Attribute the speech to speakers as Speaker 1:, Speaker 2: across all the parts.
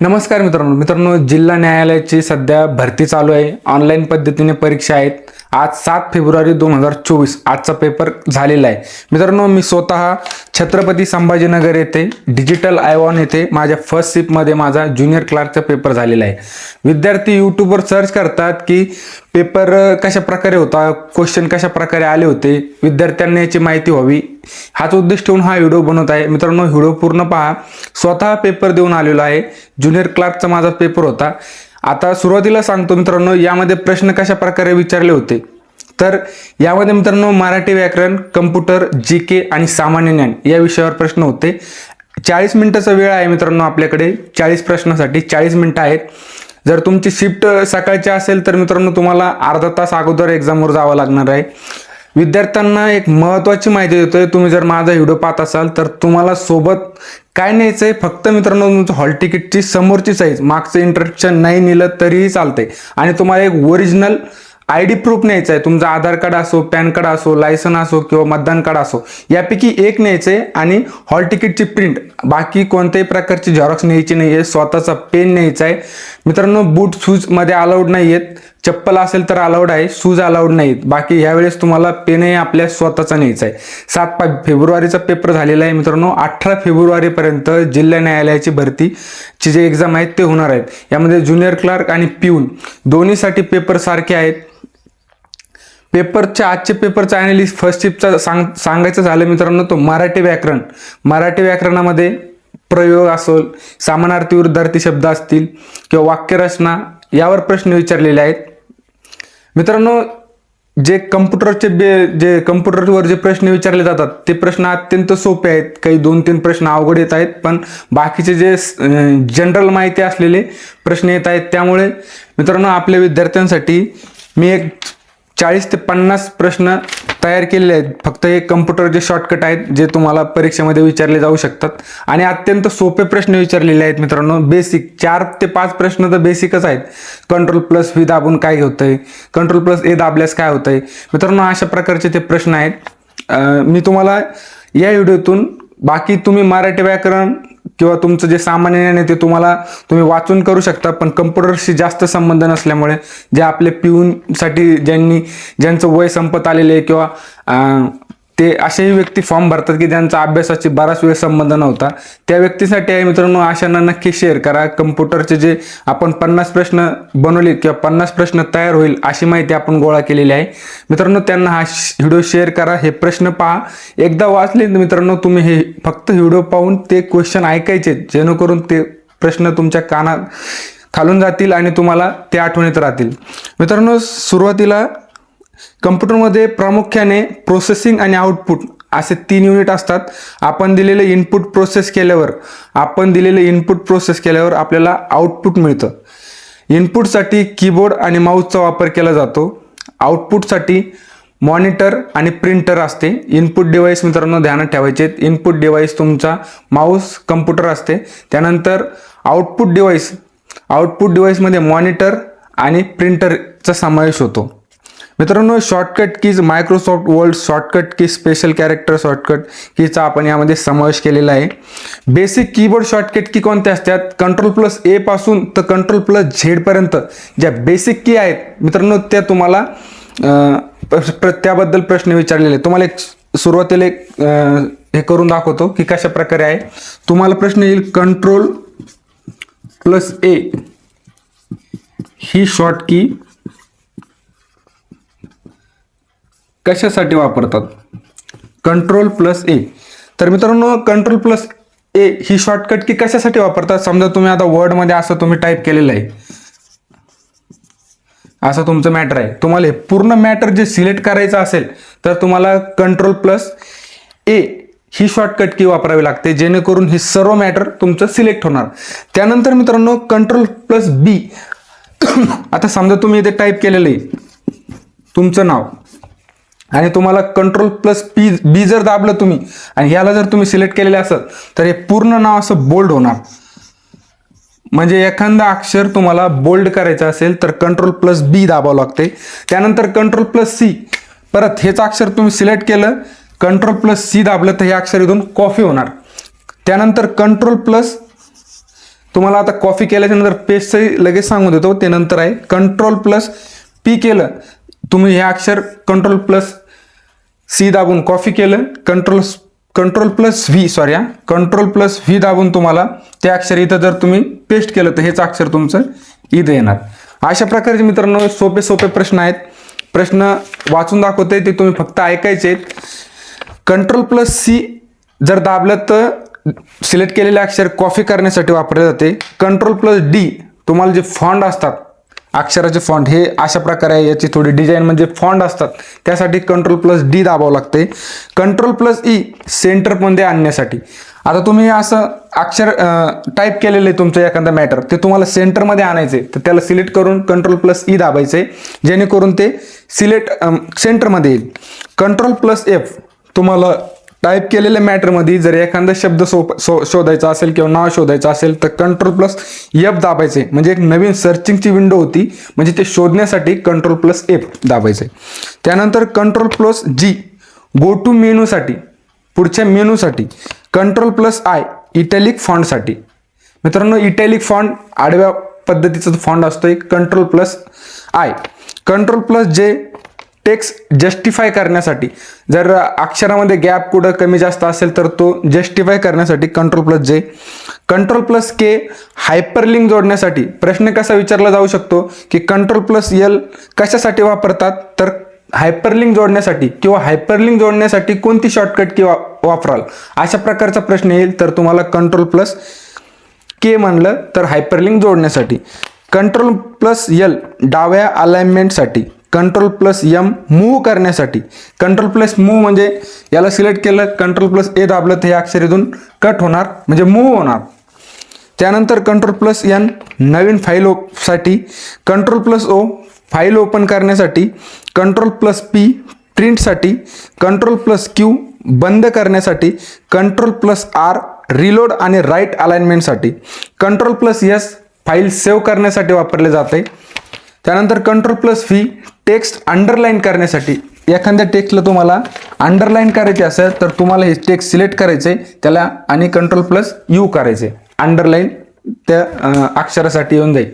Speaker 1: नमस्कार मित्रांनो. मित्रांनो जिल्हा न्यायालयाची सध्या भरती चालू आहे. ऑनलाईन पद्धतीने परीक्षा आहेत. आज सात फेब्रुवारी दोन हजार चोवीस आजचा पेपर झालेला आहे. मित्रांनो मी स्वतः छत्रपती संभाजीनगर येथे डिजिटल आयवॉन येथे माझ्या फर्स्ट शिपमध्ये माझा ज्युनियर क्लार्कचा पेपर झालेला आहे. विद्यार्थी यूट्यूबवर सर्च करतात की पेपर कशा प्रकारे होता क्वेश्चन कशा प्रकारे आले होते विद्यार्थ्यांना याची माहिती व्हावी. हाच उद्देश ठेवून हा व्हिडिओ बनवत आहे. मित्रांनो व्हिडिओ पूर्ण पहा. स्वतः पेपर देऊन आलेलो आहे. ज्युनियर क्लार्कचा माझा पेपर होता. आता सुरुवातीला सांगतो मित्रांनो यामध्ये प्रश्न कशा प्रकारे विचारले होते? तर यामध्ये मित्रांनो मराठी व्याकरण कम्प्युटर जी के आणि सामान्य ज्ञान या विषयावर प्रश्न होते. चाळीस मिनिटाचा वेळ आहे मित्रांनो आपल्याकडे. चाळीस प्रश्नासाठी चाळीस मिनिटं आहेत. जर तुमची शिफ्ट सकाळची असेल तर मित्रांनो तुम्हाला अर्धा तास अगोदर एक्झामवर जावं लागणार आहे. विद्यार्थ्यांना एक महत्त्वाची माहिती देतोय. तुम्ही जर माझा व्हिडिओ पाहत असाल तर तुम्हाला सोबत काय न्यायचंय? फक्त मित्रांनो तुमचं हॉल तिकीटची समोरची साईज मागचं इंट्रोडक्शन नाही नेलं तरीही चालतंय. आणि तुम्हाला एक ओरिजिनल आय डी प्रूफ न्यायचं आहे तुमचं आधार कार्ड असो पॅन कार्ड असो लायसन असो किंवा मतदान कार्ड असो यापैकी एक न्यायचं आहे आणि हॉल तिकीटची प्रिंट. बाकी कोणत्याही प्रकारची झेरॉक्स न्यायची नाही आहे स्वतःचा पेन न्यायचा आहे मित्रांनो बूट शूजमध्ये अलाउड नाही आहेत चप्पल असेल तर अलाउड आहे. शूज अलाउड नाहीत बाकी ह्यावेळेस तुम्हाला पेनही आपल्या स्वतःचा न्यायचा आहे सात पा फेब्रुवारीचा पेपर झालेला आहे मित्रांनो. अठरा फेब्रुवारीपर्यंत जिल्हा न्यायालयाची भरतीची जे एक्झाम आहेत ते होणार आहेत. यामध्ये ज्युनियर क्लार्क आणि पिऊन दोन्हीसाठी पेपर सारखे आहेत. पेपरच्या आजचे पेपरचा अनालिस्ट फर्स्ट शिपचा सांग सांगायचं झालं मित्रांनो तो मराठी व्याकरण. मराठी व्याकरणामध्ये प्रयोग असोल समानार्थी विरुद्धार्थी शब्द असतील किंवा वाक्यरचना यावर प्रश्न विचारलेले आहेत. मित्रांनो जे कम्प्युटरचे बे जे कम्प्युटरवर जे प्रश्न विचारले जातात ते प्रश्न अत्यंत सोपे आहेत. काही दोन तीन प्रश्न अवघड येत आहेत पण बाकीचे जे जनरल माहिती असलेले प्रश्न येत आहेत. त्यामुळे मित्रांनो आपल्या विद्यार्थ्यांसाठी मी एक चाळीस ते पन्नास प्रश्न तयार केलेले आहेत. फक्त हे कम्प्युटरचे शॉर्टकट आहेत जे तुम्हाला परीक्षेमध्ये विचारले जाऊ शकतात. आणि अत्यंत सोपे प्रश्न विचारलेले आहेत मित्रांनो. बेसिक चार ते पाच प्रश्न तर बेसिकच आहेत. कंट्रोल प्लस व्ही दाबून काय होतंय? कंट्रोल प्लस ए दाबल्यास काय होतंय? मित्रांनो अशा प्रकारचे ते प्रश्न आहेत. मी तुम्हाला या व्हिडिओतून बाकी तुम्ही मराठी व्याकरण किंवा तुमचं जे सामान्य ज्ञान आहे ते तुम्हाला तुम्ही वाचून करू शकता पण कम्प्युटरशी जास्त संबंध नसल्यामुळे जे आपले पिऊनसाठी ज्यांनी ज्यांचं वय संपत आलेले आहे किंवा ते असेही व्यक्ती फॉर्म भरतात की ज्यांचा अभ्यासाची बराच वेळ संबंध नव्हता. त्या व्यक्तीसाठी आहे मित्रांनो अशांना नक्की शेअर करा. कम्प्युटरचे जे आपण पन्नास प्रश्न बनवले किंवा पन्नास प्रश्न तयार होईल अशी माहिती आपण गोळा केलेली आहे. मित्रांनो त्यांना हा व्हिडिओ शेअर करा. हे प्रश्न पहा. एकदा वाचले तर मित्रांनो तुम्ही हे फक्त व्हिडिओ पाहून ते क्वेश्चन ऐकायचे. जेणेकरून ते प्रश्न तुमच्या कानात खालून जातील आणि तुम्हाला ते आठवणीत राहतील. मित्रांनो सुरुवातीला कम्प्युटरमध्ये प्रामुख्याने प्रोसेसिंग आणि आउटपुट असे तीन युनिट असतात. आपण दिलेले इनपुट प्रोसेस केल्यावर आपण दिलेले इनपुट प्रोसेस केल्यावर आपल्याला आउटपुट मिळतं. इनपुटसाठी कीबोर्ड आणि माऊसचा वापर केला जातो. आउटपुटसाठी मॉनिटर आणि प्रिंटर असते. इनपुट डिव्हाइस मित्रांनो ध्यानात ठेवायचे. इनपुट डिव्हाइस तुमचा माऊस कम्प्युटर असते. त्यानंतर आउटपुट डिव्हाइस आउटपुट डिव्हाइसमध्ये मॉनिटर आणि प्रिंटरचा समावेश होतो. मित्रांनो shortcut keys Microsoft world shortcut key special character shortcut कीचा आपण यामध्ये समावेश केलेला आहे. बेसिक कीबोर्ड शॉर्टकट की कोणत्या असतात? कंट्रोल प्लस ए पासून तर कंट्रोल प्लस झेडपर्यंत ज्या बेसिक की आहेत मित्रांनो त्या तुम्हाला प्र- त्याबद्दल प्रश्न विचारलेले. तुम्हाला एक सुरुवातीला एक हे करून दाखवतो की कशा प्रकारे आहे. तुम्हाला प्रश्न येईल कंट्रोल प्लस ए ही शॉर्ट की कशासाठी वापरतात? कंट्रोल प्लस ए तर मित्रांनो कंट्रोल प्लस ए ही शॉर्टकट की कशासाठी वापरतात? समजा तुम्ही आता वर्डमध्ये असं तुम्ही टाईप केलेलं आहे. असं तुमचं मॅटर आहे. तुम्हाला हे पूर्ण मॅटर जे सिलेक्ट करायचं असेल तर तुम्हाला कंट्रोल प्लस ए ही शॉर्टकट की वापरावी लागते जेणेकरून हे सर्व मॅटर तुमचं सिलेक्ट होणार. त्यानंतर मित्रांनो कंट्रोल प्लस बी आता समजा तुम्ही इथे टाईप केलेलं आहे. तुमचं नाव. आणि तुम्हाला कंट्रोल प्लस पी बी जर दाबलं तुम्ही आणि ह्याला जर तुम्ही सिलेक्ट केलेले असेल तर हे पूर्ण नाव असं बोल्ड होणार. म्हणजे एखादा अक्षर तुम्हाला बोल्ड करायचं असेल तर कंट्रोल प्लस बी दाबावं लागते. त्यानंतर कंट्रोल प्लस सी परत हेच अक्षर तुम्ही सिलेक्ट केलं कंट्रोल प्लस सी दाबलं तर हे अक्षर इथून कॉफी होणार. त्यानंतर कंट्रोल प्लस तुम्हाला आता कॉफी केल्याच्यानंतर लगेच सांगून देतो ते नंतर आहे. कंट्रोल प्लस पी केलं तुम्ही हे अक्षर कंट्रोल प्लस सी दाबून कॉफी केलं. Control control plus V sorry हा. कंट्रोल प्लस व्ही दाबून तुम्हाला ते अक्षर इथं जर तुम्ही पेस्ट केलं तर हेच अक्षर तुमचं इथं येणार. अशा प्रकारचे मित्रांनो सोपे सोपे प्रश्न आहेत. प्रश्न वाचून दाखवते ते तुम्ही फक्त ऐकायचे आहेत. कंट्रोल प्लस सी जर दाबलं तर सिलेक्ट केलेले अक्षर कॉफी करण्यासाठी वापरले जाते. कंट्रोल प्लस डी तुम्हाला जे फॉन्ड असतात अक्षराचे फॉन्ट हे अशा प्रकारे आहे. याची थोडी डिझाईन म्हणजे फॉन्ट असतात. त्यासाठी कंट्रोल प्लस डी दाबावं लागते कंट्रोल प्लस ई सेंटरमध्ये आणण्यासाठी. आता तुम्ही असं अक्षर टाईप केलेलं आहे तुमचं एखादा मॅटर ते तुम्हाला सेंटरमध्ये आणायचे तर त्याला सिलेक्ट करून कंट्रोल प्लस ई दाबायचे जेणेकरून ते सिलेक्ट सेंटरमध्ये येईल. कंट्रोल प्लस एफ तुम्हाला टाईप केलेल्या मॅटरमध्ये जर एखादा शब्द सो शोधायचा असेल किंवा नाव शोधायचं असेल तर कंट्रोल प्लस एफ दाबायचे. म्हणजे एक नवीन सर्चिंगची विंडो होती. म्हणजे ते शोधण्यासाठी कंट्रोल प्लस एफ दाबायचे. त्यानंतर control plus G go to मेनूसाठी पुढच्या मेनूसाठी कंट्रोल प्लस आय इटॅलिक फॉन्टसाठी मित्रांनो इटॅलिक फॉन्ट आडव्या पद्धतीचा फॉन्ट असतो एक control plus I control plus J text justify करण्यासाठी. जर अक्षरामध्ये गॅप कुठं कमी जास्त असेल तर तो जस्टिफाय करण्यासाठी control plus J control plus K hyperlink जोडण्यासाठी प्रश्न कसा विचारला जाऊ शकतो? की कंट्रोल प्लस एल कशासाठी वापरतात? तर हायपरलिंक जोडण्यासाठी किंवा हायपरलिंक जोडण्यासाठी कोणती शॉर्टकट किंवा वापराल? अशा प्रकारचा प्रश्न येईल. तर तुम्हाला कंट्रोल प्लस के म्हणलं तर हायपरलिंक जोडण्यासाठी. कंट्रोल प्लस एल डाव्या अलाइनमेंटसाठी कंट्रोल प्लस एम मूव्ह करण्यासाठी. कंट्रोल प्लस मूव्ह म्हणजे याला सिलेक्ट केलं कंट्रोल प्लस ए दाबलं तर हे अक्षर इथून कट होणार म्हणजे मूव्ह होणार. त्यानंतर कंट्रोल प्लस एन नवीन फाईल साठी control plus O file open करण्यासाठी कंट्रोल प्लस पी प्रिंटसाठी कंट्रोल प्लस क्यू बंद करण्यासाठी कंट्रोल प्लस आर रिलोड आणि right अलाइनमेंटसाठी control plus S file save करण्यासाठी वापरले जाते. त्यानंतर control plus V text underline करण्यासाठी. एखाद्या टेक्स्टला तुम्हाला अंडरलाईन करायचे असेल तर तुम्हाला हे टेक्स्ट सिलेक्ट करायचे त्याला आणि कंट्रोल प्लस यू करायचे. अंडरलाईन त्या अक्षरासाठी येऊन जाईल.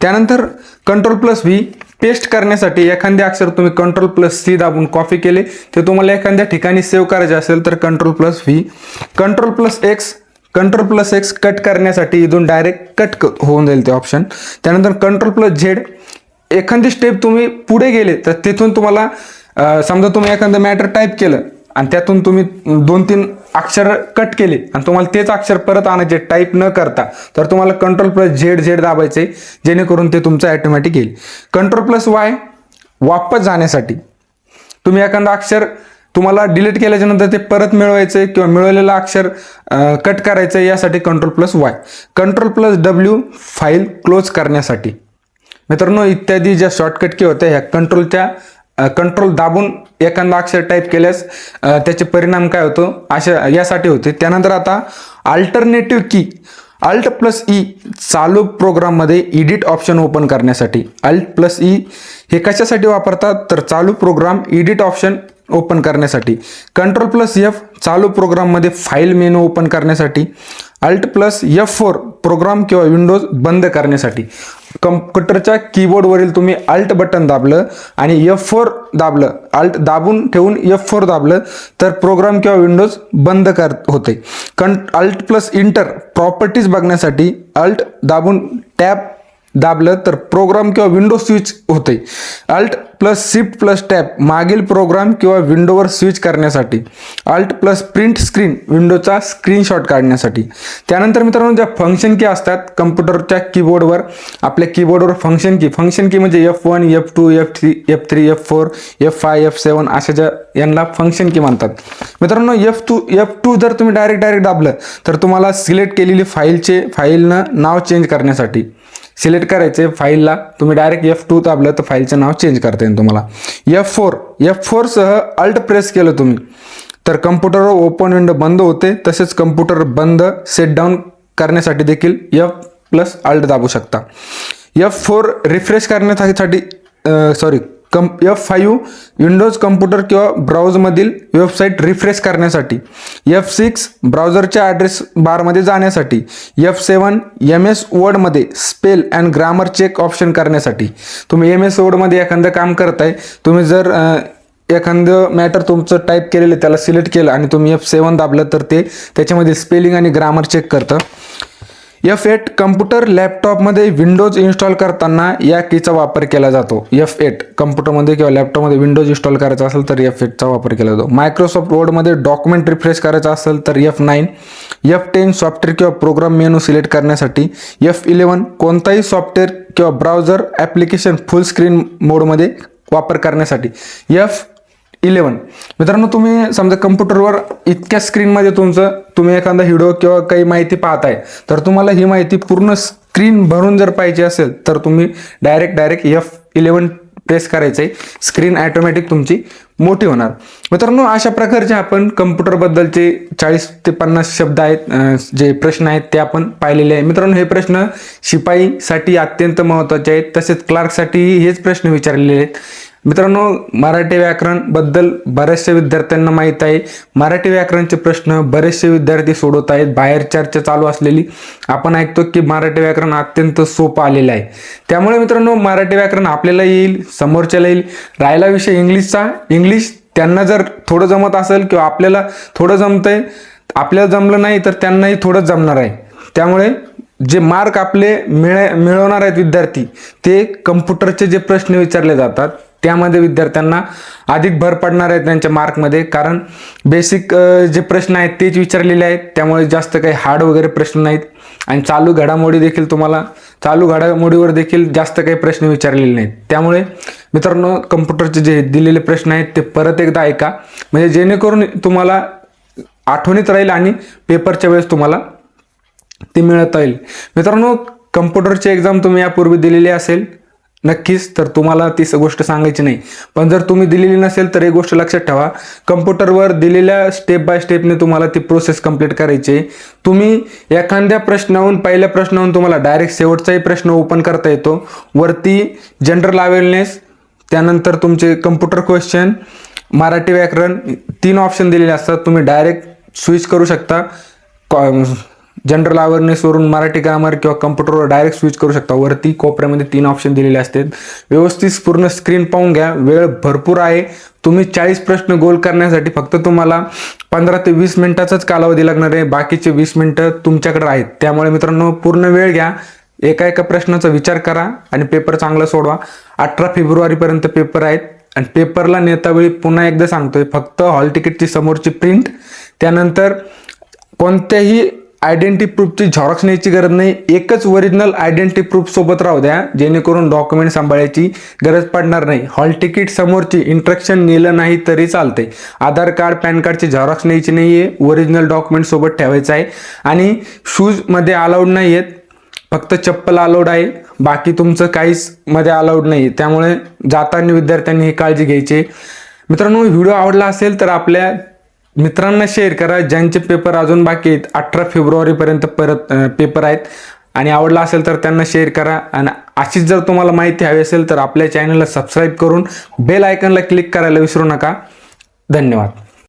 Speaker 1: त्यानंतर कंट्रोल प्लस व्ही पेस्ट करण्यासाठी एखादे अक्षर तुम्ही कंट्रोल प्लस सी दाबून कॉपी केले ते तुम्हाला एखाद्या ठिकाणी सेव्ह करायचे असेल तर control plus V control plus X control plus X cut करण्यासाठी इथून डायरेक्ट कट होऊन जाईल ते ऑप्शन त्यानंतर कंट्रोल प्लस झेड एखादी स्टेप तुम्ही पुढे गेले तर तिथून तुम्हाला समजा तुम्ही एखादं मॅटर टाईप केलं आणि त्यातून तुम्ही दोन तीन अक्षर कट केले आणि तुम्हाला तेच अक्षर परत आणायचे टाईप न करता तर तुम्हाला कंट्रोल प्लस झेड झेड दाबायचे जेणेकरून ते तुमचं ॲटोमॅटिक येईल. कंट्रोल प्लस वाय वापस जाण्यासाठी तुम्ही एखादं अक्षर तुम्हाला डिलीट केल्याच्यानंतर ते परत मिळवायचं किंवा मिळवलेलं अक्षर कट करायचं यासाठी control plus Y control plus W file close करण्यासाठी. मित्रांनो इत्यादी ज्या शॉर्टकट की होत्या ह्या कंट्रोलच्या कंट्रोल दाबून एखादा अक्षर टाईप केल्यास त्याचे परिणाम काय होतो? अशा यासाठी होते. त्यानंतर आता अल्टरनेटिव्ह की अल्ट प्लस ई चालू प्रोग्राममध्ये इडिट ऑप्शन ओपन करण्यासाठी. अल्ट प्लस ई हे कशासाठी वापरतात? तर चालू प्रोग्राम इडिट ऑप्शन ओपन करण्यासाठी. कंट्रोल प्लस एफ चालू प्रोग्राममध्ये फाईल मेनू ओपन करण्यासाठी. Alt plus F four program किंवा विंडोज बंद करण्यासाठी. कम्प्युटरच्या कीबोर्डवरील तुम्ही अल्ट बटन दाबलं आणि एफ फोर दाबलं. अल्ट दाबून ठेवून एफ फोर दाबलं तर प्रोग्राम किंवा विंडोज बंद कर होते. कं अल्ट प्लस इंटर प्रॉपर्टीज बघण्यासाठी अल्ट दाबून टॅब दाबलं तर प्रोग्राम किंवा विंडो स्विच होते alt plus shift plus tab मागील प्रोग्राम किंवा विंडोवर स्विच करण्यासाठी. अल्ट प्लस प्रिंट स्क्रीन विंडोचा स्क्रीनशॉट काढण्यासाठी. त्यानंतर मित्रांनो ज्या फंक्शन की असतात कम्प्युटरच्या कीबोर्डवर आपल्या कीबोर्डवर फंक्शन की फंक्शन की म्हणजे F one F two F three F three F four F five F seven अशा ज्या यांना फंक्शन की म्हणतात. मित्रांनो एफ टू एफ टू जर तुम्ही डायरेक्ट डायरेक्ट दाबलं तर तुम्हाला सिलेक्ट केलेली फाईलचे फाईलनं नाव चेंज करण्यासाठी सिलेक्ट करायचे फाईलला. तुम्ही डायरेक्ट एफ टू दाबलं तर फाईलचं नाव चेंज करता येईल तुम्हाला. एफ फोर एफ फोरसह अल्ट प्रेस केलं तुम्ही. तर कम्प्युटरवर ओपन विंडो बंद होते तसेच कम्प्युटर बंद सेट डाऊन करण्यासाठी देखील एफ प्लस अल्ट दाबू शकता. एफ फोर रिफ्रेश करण्यासाठी सॉरी कम एफ फाईव्ह विंडोज कम्प्युटर किंवा ब्राउजमधील वेबसाईट रिफ्रेश करण्यासाठी एफ सिक्स ब्राउझरच्या ॲड्रेस बारमध्ये जाण्यासाठी F seven M S वर्डमध्ये spell and grammar check option करण्यासाठी. तुम्ही एम एस वर्डमध्ये एखादं काम करताय तुम्ही जर एखादं मॅटर तुमचं टाईप केलेलं त्याला सिलेक्ट केलं आणि तुम्ही एफ सेवन दाबलं तर ते त्याच्यामध्ये स्पेलिंग आणि ग्रामर चेक करतं. एफ एट कम्प्युटर लॅपटॉपमध्ये विंडोज इन्स्टॉल करताना या कीचा वापर केला जातो. एफ एट कम्प्युटरमध्ये किंवा लॅपटॉपमध्ये विंडोज इन्स्टॉल करायचा असेल तर एफ एटचा वापर केला जातो. मायक्रोसॉफ्ट वर्डमध्ये डॉक्युमेंट रिफ्रेश करायचा असेल तर F nine F ten software किंवा प्रोग्राम मेनू सिलेक्ट करण्यासाठी एफ इलेवन कोणताही सॉफ्टवेअर किंवा ब्राउझर ॲप्लिकेशन फुल स्क्रीन मोडमध्ये वापर करण्यासाठी एफ इलेवन मित्रांनो तुम्ही समजा कम्प्युटरवर इतक्या स्क्रीनमध्ये तुमचं तुम्ही एखादा व्हिडिओ किंवा काही माहिती पाहताय तर तुम्हाला ही माहिती पूर्ण स्क्रीन भरून जर पाहिजे असेल तर तुम्ही direct direct F eleven press करायचं आहे स्क्रीन ॲटोमॅटिक तुमची मोठी होणार. मित्रांनो अशा प्रकारचे आपण कम्प्युटरबद्दलचे चाळीस ते पन्नास शब्द आहेत जे प्रश्न आहेत ते आपण पाहिलेले आहे. मित्रांनो हे प्रश्न शिपाईसाठी अत्यंत महत्त्वाचे आहेत. तसेच क्लार्कसाठी हेच प्रश्न विचारलेले आहेत. मित्रांनो मराठी व्याकरणबद्दल बऱ्याचशा विद्यार्थ्यांना माहीत आहे. मराठी व्याकरणचे प्रश्न बरेचसे विद्यार्थी सोडवत आहेत. बाहेर चर्चा चालू असलेली. आपण ऐकतो की मराठी व्याकरण अत्यंत सोपं आलेलं आहे. त्यामुळे मित्रांनो मराठी व्याकरण आपल्याला येईल समोरच्याला येईल. राहिला विषय इंग्लिशचा. इंग्लिश त्यांना जर थोडं जमत असेल किंवा आपल्याला थोडं जमतंय आपल्याला जमलं नाही तर त्यांनाही थोडंच जमणार आहे. त्यामुळे जे मार्क आपले मिळ मिळवणार आहेत विद्यार्थी ते कम्प्युटरचे जे प्रश्न विचारले जातात त्यामध्ये विद्यार्थ्यांना अधिक भर पडणार आहे त्यांच्या मार्कमध्ये. कारण बेसिक जे प्रश्न आहेत तेच विचारलेले आहेत. त्यामुळे जास्त काही हार्ड वगैरे प्रश्न नाहीत. आणि चालू घडामोडी देखील तुम्हाला चालू घडामोडीवर देखील जास्त काही प्रश्न विचारलेले नाहीत. त्यामुळे मित्रांनो कम्प्युटरचे जे दिलेले प्रश्न आहेत ते परत एकदा ऐका. म्हणजे जेणेकरून तुम्हाला आठवणीत राहील आणि पेपरच्या वेळेस तुम्हाला ते मिळता येईल. मित्रांनो कम्प्युटरची एक्झाम तुम्ही यापूर्वी दिलेली असेल नक्कीच तर तुम्हाला ती स- गोष्ट सांगायची नाही. पण जर तुम्ही दिलेली नसेल तर एक गोष्ट लक्षात ठेवा. कम्प्युटरवर दिलेल्या स्टेप बाय स्टेपने तुम्हाला ती प्रोसेस कंप्लीट करायची आहे. तुम्ही एखाद्या प्रश्नाहून पहिल्या प्रश्नाहून तुम्हाला डायरेक्ट शेवटचाही प्रश्न ओपन करता येतो. वरती जनरल अवेअरनेस त्यानंतर तुमचे कम्प्युटर क्वेश्चन मराठी व्याकरण तीन ऑप्शन दिलेले असतात. तुम्ही डायरेक्ट स्विच करू शकता. जनरल अवेअरनेसवरून मराठी ग्रामर किंवा कम्प्युटरवर डायरेक्ट स्विच करू शकता. वरती कोपऱ्यामध्ये तीन ऑप्शन दिलेले असतात. व्यवस्थित पूर्ण स्क्रीन पाहून घ्या. वेळ भरपूर आहे. तुम्ही चाळीस प्रश्न गोल करण्यासाठी फक्त तुम्हाला पंधरा ते वीस मिनिटाचाच कालावधी लागणार आहे. बाकीचे वीस मिनिटं तुमच्याकडे आहेत. त्यामुळे मित्रांनो पूर्ण वेळ घ्या. एका एका प्रश्नाचा विचार करा आणि पेपर चांगला सोडवा. अठरा फेब्रुवारीपर्यंत पेपर आहेत. आणि पेपरला नेतावेळी पुन्हा एकदा सांगतोय. फक्त हॉल तिकीटची समोरची प्रिंट त्यानंतर कोणत्याही आयडेंटिटी प्रूफची झॉरॉक्स न्यायची गरज नाही. एकच ओरिजिनल आयडेंटिटी प्रूफ सोबत राहू द्या जेणेकरून डॉक्युमेंट सांभाळायची गरज पडणार नाही. हॉल तिकीट समोरची इंट्रक्शन नेलं नाही तरी चालते आधार कार्ड पॅन कार्डची झॉरॉक्स न्यायची नाही आहे ओरिजिनल डॉक्युमेंट सोबत ठेवायचं आहे. आणि शूजमध्ये अलाउड नाही आहेत फक्त चप्पल अलाउड आहे. बाकी तुमचं काहीच मध्ये अलाउड नाही त्यामुळे जाताना विद्यार्थ्यांनी ही काळजी घ्यायची. आहे. मित्रांनो व्हिडिओ आवडला असेल तर आपल्या मित्रांना शेअर करा. ज्यांचे पेपर अजून बाकी आहेत अठरा फेब्रुवारीपर्यंत परत पेपर आहेत. आणि आवडला असेल तर त्यांना शेअर करा. आणि अशीच जर तुम्हाला माहिती हवी असेल तर आपल्या चॅनलला सबस्क्राईब करून बेल आयकनला क्लिक करायला विसरू नका. धन्यवाद.